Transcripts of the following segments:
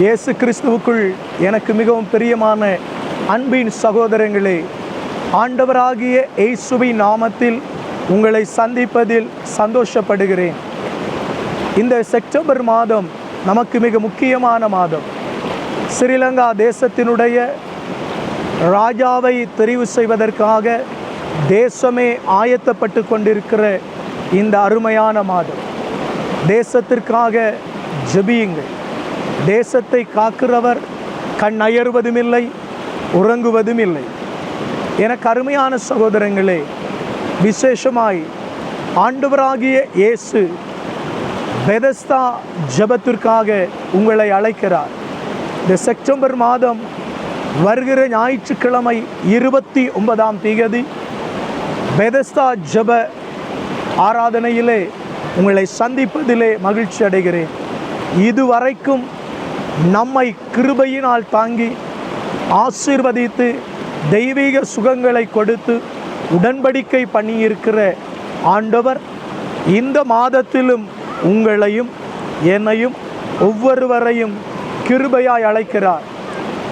இயேசு கிறிஸ்துவுக்குள் எனக்கு மிகவும் பிரியமான அன்பின் சகோதரங்களே ஆண்டவராகிய இயேசுவின் நாமத்தில் உங்களை சந்திப்பதில் சந்தோஷப்படுகிறேன். இந்த செப்டம்பர் மாதம் நமக்கு மிக முக்கியமான மாதம். ஸ்ரீலங்கா தேசத்தினுடைய ராஜாவை தெரிவு செய்வதற்காக தேசமே ஆயத்தப்பட்டு கொண்டிருக்கிற இந்த அருமையான மாதம். தேசத்திற்காக ஜபியுங்கள். தேசத்தை காக்கிறவர் கண் அயர்வதுமில்லை உறங்குவதும் இல்லை எனக்கு அருமையான சகோதரங்களே விசேஷமாய் ஆண்டவராகிய இயேசு பெதஸ்தா ஜெபத்திற்காக உங்களை அழைக்கிறார். இந்த செப்டம்பர் மாதம் வருகிற ஞாயிற்றுக்கிழமை இருபத்தி ஒன்பதாம் தேதி பெதஸ்தா ஜெப ஆராதனையிலே உங்களை சந்திப்பதிலே மகிழ்ச்சி அடைகிறேன். இதுவரைக்கும் நம்மை கிருபையினால் தாங்கி ஆசீர்வதித்து தெய்வீக சுகங்களை கொடுத்து உடன்படிக்கை பண்ணியிருக்கிற ஆண்டவர் இந்த மாதத்திலும் உங்களையும் என்னையும் ஒவ்வொருவரையும் கிருபையாய் அழைக்கிறார்.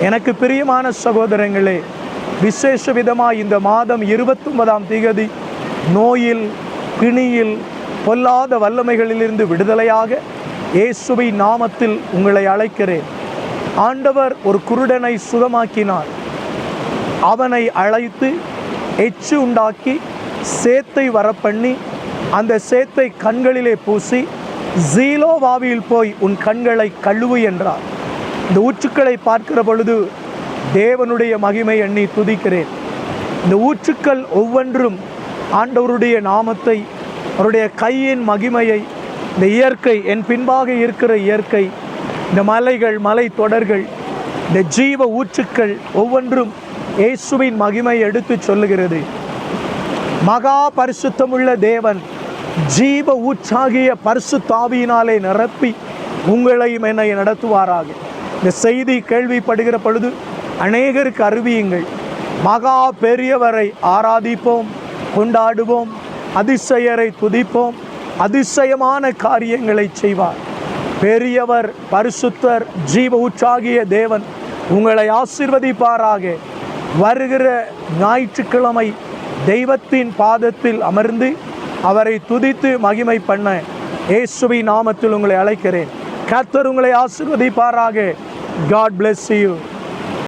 எனக்கு பிரியமான சகோதரங்களே விசேஷ விதமாக இந்த மாதம் இருபத்தொன்பதாம் தேதி நோயில் பிணியில் பொல்லாத வல்லமைகளிலிருந்து விடுதலையாக இயேசுவை நாமத்தில் உங்களை அழைக்கிறேன். ஆண்டவர் ஒரு குருடனை சுகமாக்கினார். அவனை அழைத்து எச்சு உண்டாக்கி சேத்தை வரப்பண்ணி அந்த சேத்தை கண்களிலே பூசி ஜீலோவாவியில் போய் உன் கண்களை கழுவு என்றார். இந்த ஊற்றுக்களை பார்க்கிற பொழுது தேவனுடைய மகிமை எண்ணி துதிக்கிறேன். இந்த ஊற்றுக்கள் ஒவ்வொன்றும் ஆண்டவருடைய நாமத்தை அவருடைய கையின் மகிமையை இந்த இயற்கை என் பின்பாக இருக்கிற இயற்கை இந்த மலைகள் மலை தொடர்கள் இந்த ஜீவ ஊற்றுக்கள் ஒவ்வொன்றும் இயேசுவின் மகிமை எடுத்து சொல்லுகிறது. மகா பரிசுத்தமுள்ள தேவன் ஜீவ ஊற்றாகிய பரிசுத்தாவியினாலே நிரப்பி உங்களையும் என்னை நடத்துவாராக. இந்த செய்தி கேள்விப்படுகிற பொழுது அநேகருக்கு அறிவியுங்கள். மகா பெரியவரை ஆராதிப்போம் கொண்டாடுவோம் அதிசயரை துதிப்போம் அதிசயமான காரியங்களை செய்வார். பெரியவர் பரிசுத்தர் ஜீவ உற்சாகிய தேவன் உங்களை ஆசிர்வதிப்பாராக. வருகிற ஞாயிற்றுக்கிழமை தெய்வத்தின் பாதத்தில் அமர்ந்து அவரை துதித்து மகிமை பண்ண இயேசுவி நாமத்தில் உங்களை அழைக்கிறேன். கர்த்தர் உங்களை ஆசிர்வதிப்பாராக. God bless you